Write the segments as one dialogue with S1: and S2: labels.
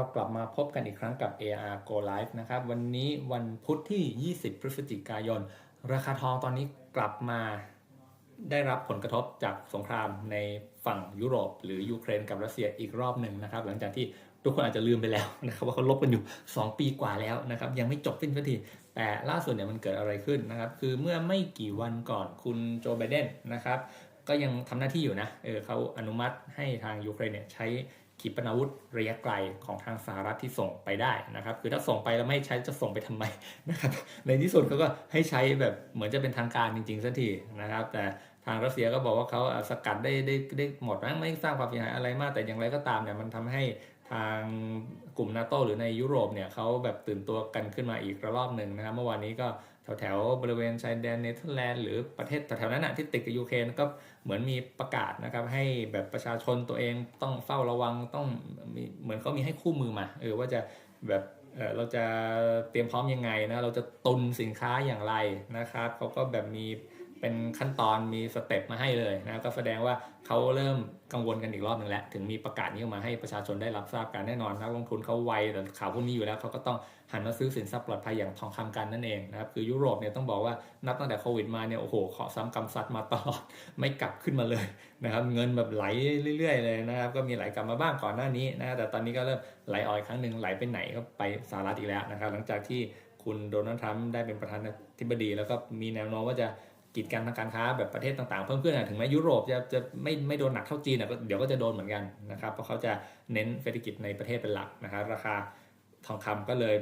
S1: เรากลับมาพบกันอีกครั้งกับ AR Go Live นะครับ วันนี้วันพุธที่ 20 พฤศจิกายน ราคาทองตอนนี้กลับมาได้รับผลกระทบจากสงครามในฝั่งยุโรป หรือยูเครนกับรัสเซียอีกรอบหนึ่งนะครับ หลังจากที่ทุกคนอาจจะลืมไปแล้วนะครับว่าเขาลบกันอยู่ 2 ปีกว่าแล้วนะครับยังไม่จบสิ้นสักทีแต่ล่าสุดเนี่ยมันเกิดอะไรขึ้นนะครับ คือเมื่อไม่กี่วันก่อนคุณโจไบเดนนะครับ ก็ยังทำหน้าที่อยู่นะเออเขาอนุมัติให้ทางยูเครนเนี่ยใช้ ขีปนาวุธระยะไกลของทางสหรัฐที่ส่งไปได้นะครับ คือถ้าส่งไปแล้วไม่ใช้จะส่งไปทำไมนะครับในที่สุดเขาก็ให้ใช้แบบเหมือนจะเป็นทางการจริงๆสักทีนะครับ แต่ทางรัสเซียก็บอกว่าเขาสกัดได้ได้ได้หมดนะไม่สร้างความเสียหายอะไรมาก แต่อย่างไรก็ตามเนี่ยมันทำให้ทางกลุ่มนาโตหรือในยุโรปเนี่ยเขาแบบตื่นตัวกันขึ้นมาอีกระลอกหนึ่งนะครับเมื่อวานนี้ก็ แถวแถวบริเวณชายแดนเนเธอร์แลนด์หรือประเทศแถวๆนั้นนะที่ติดกับยูเครนก็เหมือนมีประกาศนะครับ ให้แบบประชาชนตัวเองต้องเฝ้าระวังต้องมีเหมือนเขามีให้คู่มือมาเออว่าจะแบบเออเราจะเตรียมพร้อมยังไงนะเราจะตุนสินค้าอย่างไรนะครับเขาก็แบบมี เป็นขั้นตอนมีสเต็ปมาให้เลยนะก็แสดงว่าเขาเริ่มกังวลกันอีกรอบหนึ่งแล้ว ถึงมีประกาศนี้ออกมาให้ประชาชนได้รับทราบกันแน่นอนนักลงทุนเขาไวแต่ข่าวพวกนี้อยู่แล้วเขาก็ต้องหันมาซื้อสินทรัพย์ปลอดภัยอย่างทองคำกันนั่นเองนะครับคือยุโรปเนี่ยต้องบอกว่านับตั้งแต่โควิดมาเนี่ยโอ้โหเคาะซ้ำกำซัดมาตลอดไม่กลับขึ้นมาเลยนะครับเงินแบบไหลเรื่อย ๆ เลยนะครับก็มีไหลกลับมาบ้างก่อนหน้านี้นะแต่ตอนนี้ก็เริ่มไหลออกอีกครั้งหนึ่งไหลไปไหนก็ไปสหรัฐอีกแล้วนะครับหลังจากที่คุณโดนัลด์ทรัมป์ได้เป็นประธานาธิบดี แล้วก็มีแนวโน้มว่าจะ กีดกันทางการค้าแบบประเทศต่างๆ เพิ่มขึ้นอะถึงแม้ยุโรปจะจะไม่ไม่โดนหนักเท่าจีนอะก็เดี๋ยวก็จะโดนเหมือนกันนะครับเพราะเขาจะเน้นเศรษฐกิจในประเทศเป็นหลักนะครับราคาทองคำก็เลย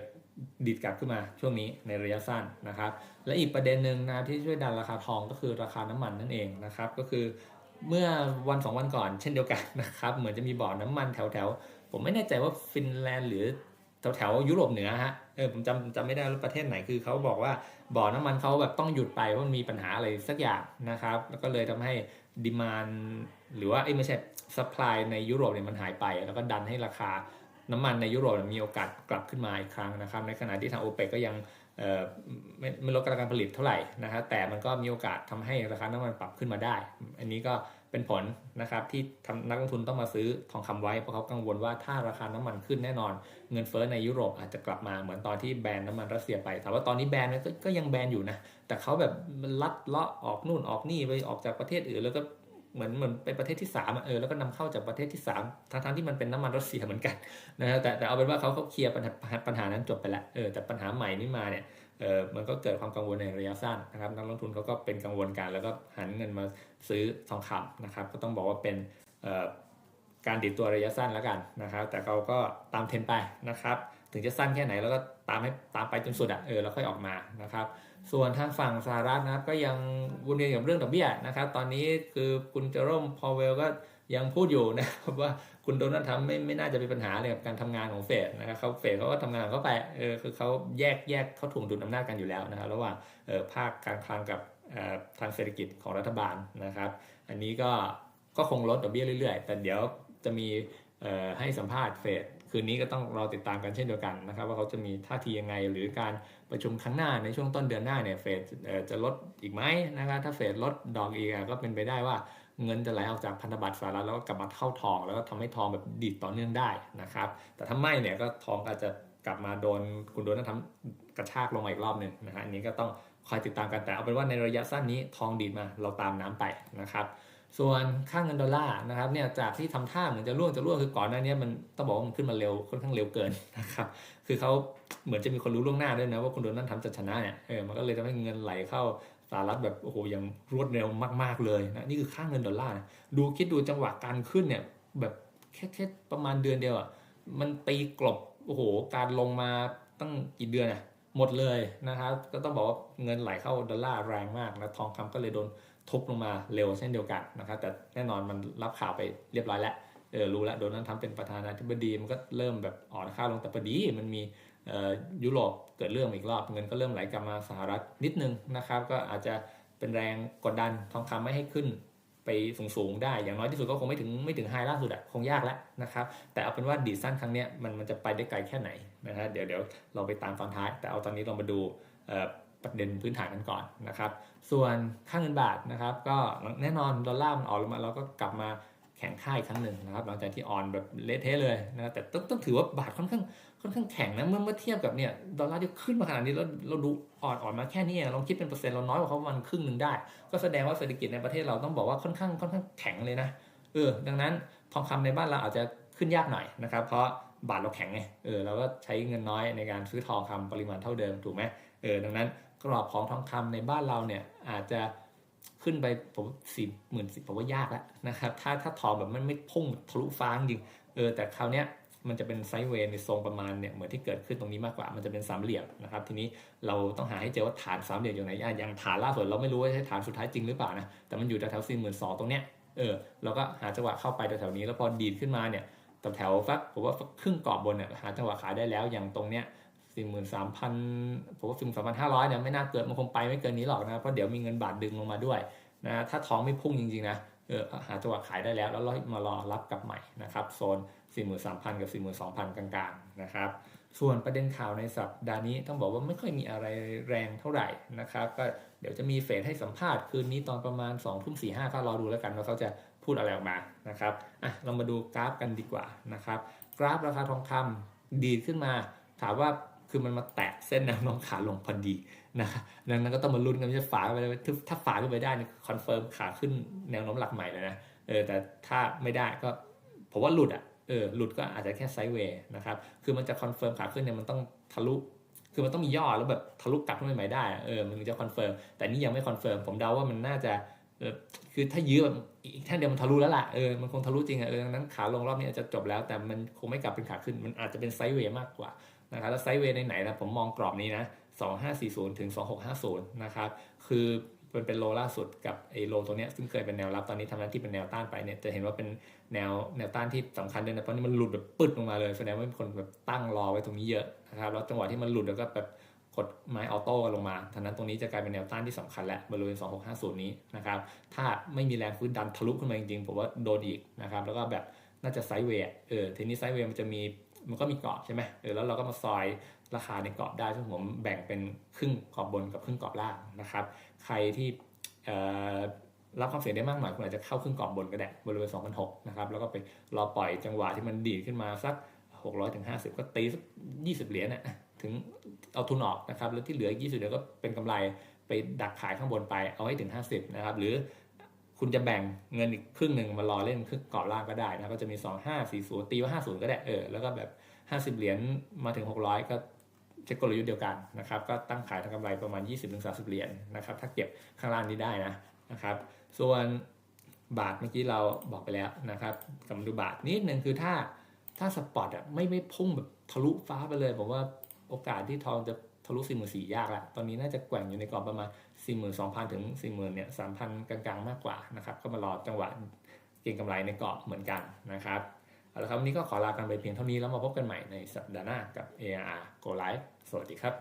S1: ดีดกลับขึ้นมาช่วงนี้ในระยะสั้นนะครับ และอีกประเด็นหนึ่งนะที่ช่วยดันราคาทองก็คือราคาน้ำมันนั่นเองนะครับก็คือเมื่อวันสองวันก่อนเช่นเดียวกันนะครับเหมือนจะมีบ่อน้ำมันแถวๆผมไม่แน่ใจว่าฟินแลนด์หรือ แถวแถวยุโรปเหนือฮะเออผมจำจำไม่ได้ว่าประเทศไหนคือเขาบอกว่าบ่อน้ำมันเขาแบบต้องหยุดไปเพราะมันมีปัญหาอะไรสักอย่างนะครับ แล้วก็เลยทำให้ดีมานหรือว่าไอ้ไม่ใช่สป라이ในยุโรปเนี่ยมันหายไป แล้วก็ดันให้ราคาน้ำมันในยุโรปมีโอกาสกลับขึ้นมาอีกครั้งนะครับ ในขณะที่ทางโอเปกก็ยัง ไม่ไม่ลดการผลิตเท่าไหร่นะฮะแต่มันก็มีโอกาสทำให้ราคาน้ำมันปรับขึ้นมาได้ อันนี้ก็เป็นผลนะครับที่ทำนักลงทุนต้องมาซื้อทองคำไว้เพราะเขากังวลว่าถ้าราคาน้ำมันขึ้นแน่นอน เงินเฟ้อในยุโรปอาจจะกลับมาเหมือนตอนที่แบนน้ำมันรัสเซียไปถามว่าตอนนี้แบนก็ก็ยังแบนอยู่นะแต่เขาแบบมันลัดเลาะออกนู่นออกนี่ไปออกจากประเทศอื่นแล้วก็ เหมือนเหมือนเป็นประเทศที่3อะเออแล้วก็นำเข้าจากประเทศที่3ทั้งทั้งๆที่มันเป็นน้ำมันรัสเซียเหมือนกันนะฮะแต่แต่เอาเป็นว่าเขาเขาเคลียร์ปัญหาปัญหานั้นจบไปแล้วเออแต่ปัญหาใหม่นี่มาเนี่ยเออมันก็เกิดความกังวลในระยะสั้นนะครับนักลงทุนเขาก็เป็นกังวลกัน แล้วก็หันเงินมาซื้อทองคำนะครับ ก็ต้องบอกว่าเป็นเอ่อการดีดตัวระยะสั้นแล้วกันนะครับ แต่เราก็ตามเทรนไปนะครับ ถึงจะสั้นแค่ไหนเราก็ตามให้ตามไปจนสุดอะเออแล้วค่อยออกมานะครับ ส่วนทางฝั่งสหรัฐนะครับก็ยังวนเวียนกับเรื่องดอกเบี้ยนะครับ ตอนนี้คือคุณเจอโรมพอเวลก็ยังพูดอยู่นะครับว่าคุณโดนัลด์ทรัมป์ไม่ไม่น่าจะมีปัญหาเลยกับการทำงานของเฟดนะครับเขาเฟดเขาก็ทำงานเขาไปเออคือเขาแยกแยกเขาถ่วงดุลอำนาจกันอยู่แล้วนะครับระหว่างเออภาคการคลังกับเออทางเศรษฐกิจของรัฐบาลนะครับ อันนี้ก็ก็คงลดดอกเบี้ยเรื่อยๆ แต่เดี๋ยวจะมีเอ่อให้สัมภาษณ์เฟด คืนนี้ก็ต้องรอติดตามกันเช่นเดียวกันนะครับ ว่าเขาจะมีท่าทียังไง หรือการประชุมครั้งหน้าในช่วงต้นเดือนหน้าเนี่ยเฟดจะลดอีกไหมนะครับถ้าเฟดลดดอกอีกก็เป็นไปได้ว่าเงินจะไหลออกจากพันธบัตรสหรัฐแล้วก็กลับมาเข้าทอง แล้วก็ทำให้ทองแบบดีดต่อเนื่องได้นะครับแต่ถ้าไม่เนี่ยก็ทองก็อาจจะกลับมาโดนคุณโดนทำกระชากลงมาอีกรอบหนึ่งนะฮะอันนี้ก็ต้องคอยติดตามกันแต่เอาเป็นว่าในระยะสั้นนี้ทองดีดมาเราตามน้ำไปนะครับ ส่วนค่าเงินดอลลาร์นะครับเนี่ยจากที่ทำท่าเหมือนจะร่วงจะร่วงคือก่อนหน้านี้มันต้องบอกว่ามันขึ้นมาเร็วค่อนข้างเร็วเกินนะครับคือเขาเหมือนจะมีคนรู้ล่วงหน้าด้วยนะว่าคุณโดนัลด์ทรัมป์จะชนะเนี่ยเออมันก็เลยทำให้เงินไหลเข้าสหรัฐแบบโอ้โหอย่างรวดเร็วมากๆเลยนะนี่คือค่าเงินดอลลาร์ดูคิดดูจังหวะการขึ้นเนี่ยแบบแค่แค่ประมาณเดือนเดียวอะมันตีกลบโอ้โหการลงมาตั้งกี่เดือนอะหมดเลยนะครับก็ต้องบอกว่าเงินไหลเข้าดอลลาร์แรงมากนะทองคำก็เลยโดน ทุบลงมาเร็วเช่นเดียวกันนะครับแต่แน่นอนมันรับข่าวไปเรียบร้อยแล้วเออรู้แล้วโดนัลด์ทรัมป์เป็นประธานาธิบดีมันก็เริ่มแบบอ่อนค่าลงแต่พอดีมันมียุโรปเกิดเรื่องอีกรอบเงินก็เริ่มไหลกลับมาสหรัฐนิดนึงนะครับก็อาจจะเป็นแรงกดดันทองคำไม่ให้ขึ้นไปสูงๆได้ อย่างน้อยที่สุดก็คงไม่ถึงไม่ถึงไฮล่าสุดอะคงยากแล้วนะครับ แต่เอาเป็นว่าดีสั้นครั้งเนี้ยมันมันจะไปได้ไกลแค่ไหนนะฮะเดี๋ยวเดี๋ยวเราไปตามตอนท้าย แต่เอาตอนนี้เรามาดู ประเด็นพื้นฐานกันก่อนนะครับ ส่วนค่าเงินบาทนะครับ ก็แน่นอนดอลลาร์มันอ่อกลงมาเราก็กลับมาแข็งค่ายครั้งหนึ่งนะครับ หลังจากที่อ่อนแบบเละเทะเลยนะแต่ต้องต้องถือว่าบาทค่อนข้างค่อนข้างแข็งนะเมื่อเมื่อเทียบกับเนี่ยดอลลาร์ที่ขึ้นมาขนาดนี้แล้วเราดูอ่อนอ่อนมาแค่นี้เองลองคิดเป็นเปอร์เซ็นต์เราน้อยกว่าเขาประมาณครึ่งหนึ่งได้ ก็แสดงว่าเศรษฐกิจในประเทศเราต้องบอกว่าค่อนข้างค่อนข้างแข็งเลยนะเออดังนั้นทองคำในบ้านเราอาจจะขึ้นยากหน่อยนะครับ เพราะ บาทเราแข็งไงเออเราก็ใช้เงินน้อยในการซื้อทองคำปริมาณเท่าเดิมถูกไหมเออดังนั้นกรอบของทองคำในบ้านเราเนี่ยอาจจะขึ้นไปผมสี่หมื่นสิบผมว่ายากแล้วนะครับถ้าถ้าทองแบบมันไม่พุ่งทะลุฟ้าจริงเออแต่คราวเนี้ยมันจะเป็นไซด์เวย์ในทรงประมาณเนี่ยเหมือนที่เกิดขึ้นตรงนี้มากกว่ามันจะเป็นสามเหลี่ยมนะครับทีนี้เราต้องหาให้เจอว่าฐานสามเหลี่ยมอยู่ไหนอย่างฐานล่าสุดเราไม่รู้ว่าใช่ฐานสุดท้ายจริงหรือเปล่านะแต่มันอยู่แถวสี่หมื่นสองตรงเนี้ยเออเราก็หาจังหวะเข้าไปแถวๆนี้แล้วพอดีดขึ้นมาเนี่ย แถวฟักผมว่าครึ่งกรอบบนเนี่ยหาจังหวะขายได้แล้วอย่างตรงเนี้ยสี่หมื่นสามพันผมว่าสี่หมื่นสามพันห้าร้อยเนี่ยไม่น่าเกิดมันคงไปไม่เกินนี้หรอกนะเพราะเดี๋ยวมีเงินบาทดึงลงมาด้วยนะถ้าท้องไม่พุ่งจริงๆนะเออหาจังหวะขายได้แล้ว แล้วมารอรับกลับใหม่นะครับโซน 43,000 กับ 42,000 กลางๆนะครับส่วนประเด็นข่าวในสัปดาห์นี้ต้องบอกว่าไม่ค่อยมีอะไรแรงเท่าไหร่นะครับ ก็เดี๋ยวจะมีเฟดให้สัมภาษณ์คืนนี้ตอนประมาณ2ทุ่มสี่ห้าก็รอดูแล้วกันว่าเขาจะ พูดอะไรออกมานะครับอะเรามาดูกราฟกันดีกว่านะครับ กราฟราคาทองคำดีขึ้นมา ถามว่าคือมันมาแตะเส้นแนวโน้มขาลงพอดีนะครับดังนั้นก็ต้องมาลุ้นกันจะฝาไปเลยถ้าฝาขึ้นไปได้คอนเฟิร์มขาขึ้นแนวโน้มหลักใหม่เลยนะเออแต่ถ้าไม่ได้ก็ผมว่าหลุดอะเออหลุดก็อาจจะแค่ไซด์เวย์นะครับคือมันจะคอนเฟิร์มขาขึ้นเนี่ยมันต้องทะลุคือมันต้องมีย่อแล้วแบบทะลุกลับขึ้นไปใหม่ได้เออมันจะคอนเฟิร์มแต่นี่ยังไม่คอนเฟิร์มผมเดาว่ามันน่าจะ คือถ้ายื้อแบบอีกแท่นเดียวมันทะลุแล้วล่ะเออมันคงทะลุจริงอะเออดังนั้นขาลงรอบนี้อาจจะจบแล้ว แต่มันคงไม่กลับเป็นขาขึ้นมันอาจจะเป็นไซด์เวย์มากกว่านะครับแล้วไซด์เวย์ในไหนนะผมมองกรอบนี้นะ2540ถึง2650นะครับคือมันเป็นโลล่าสุดกับไอ้โลตัวเนี้ยซึ่งเคยเป็นแนวรับตอนนี้ทำหน้าที่เป็นแนวต้านไปเนี่ยจะเห็นว่าเป็นแนวแนวต้านที่สำคัญเลยนะเพราะนี่มันหลุดแบบปึ๊ดลงมาเลยแสดงว่ามีคนแบบตั้งรอไว้ตรงนี้เยอะนะครับแล้วจังหวะที่มันหลุดแล้วก็แบบ กดไม้ออโต้กันลงมาทันนั้นตรงนี้จะกลายเป็นแนวต้านที่สำคัญและบริเวณ 2650 นี้นะครับถ้าไม่มีแรงฟื้นดันทะลุขึ้นมาจริงๆผมว่าโดนอีกนะครับแล้วก็แบบน่าจะไซด์เวย์เออทีนี้ไซด์เวย์มันจะมีมันก็มีเกรอบใช่ไหมเออแล้วเราก็มาซอยราคาในเกรอบได้ซึ่งผมแบ่งเป็นครึ่งกรอบบนกับครึ่งกรอบล่างนะครับ ใครที่รับความเสี่ยงได้มากหน่อยคุณอาจจะเข้าครึ่งกรอบบนก็ได้บริเวณ2,006นะครับแล้วก็ไปรอปล่อยจังหวะที่มันดีขึ้นมาสัก 600-50 ก็ตีสัก20 เหรียญน่ะ ถึงเอาทุนออกนะครับแล้วที่เหลือ 20เหรียญก็เป็นกำไรไปดักขายข้างบนไปเอาให้ถึง 50 นะครับ หรือคุณจะแบ่งเงินอีกครึ่งหนึ่งมารอเล่นครึ่งกรอบล่างก็ได้นะก็จะมี 2540 ตีว่า 50 ก็ได้เออแล้วก็แบบ 50 เหรียญมาถึง 600 ก็ใช้กลยุทธ์เดียวกันนะครับก็ตั้งขายทางกำไรประมาณ 20-30 เหรียญนะครับถ้าเก็บข้างล่างนี้ได้นะนะครับ ส่วนบาทเมื่อกี้เราบอกไปแล้วนะครับกำลังดูบาทนิดหนึ่งคือถ้าถ้าสปอตอะไม่ไม่พุ่งแบบทะลุฟ้าไปเลยผมว่า โอกาสที่ทองจะทะลุ 4 4 0 0 0 ยากละตอนนี้น่าจะแกว่งอยู่ในกรอบประมาณ 42,000 ถึง 40,000 เนี่ย 3,000 กลางๆ มากกว่านะครับ ก็มารอจังหวะเก็งกำไรในกรอบเหมือนกันนะครับเอาละครับวันนี้ก็ขอลากันไปเพียงเท่านี้แล้วมาพบกันใหม่ในสัปดาห์หน้ากับ AR Go Live สวัสดีครับ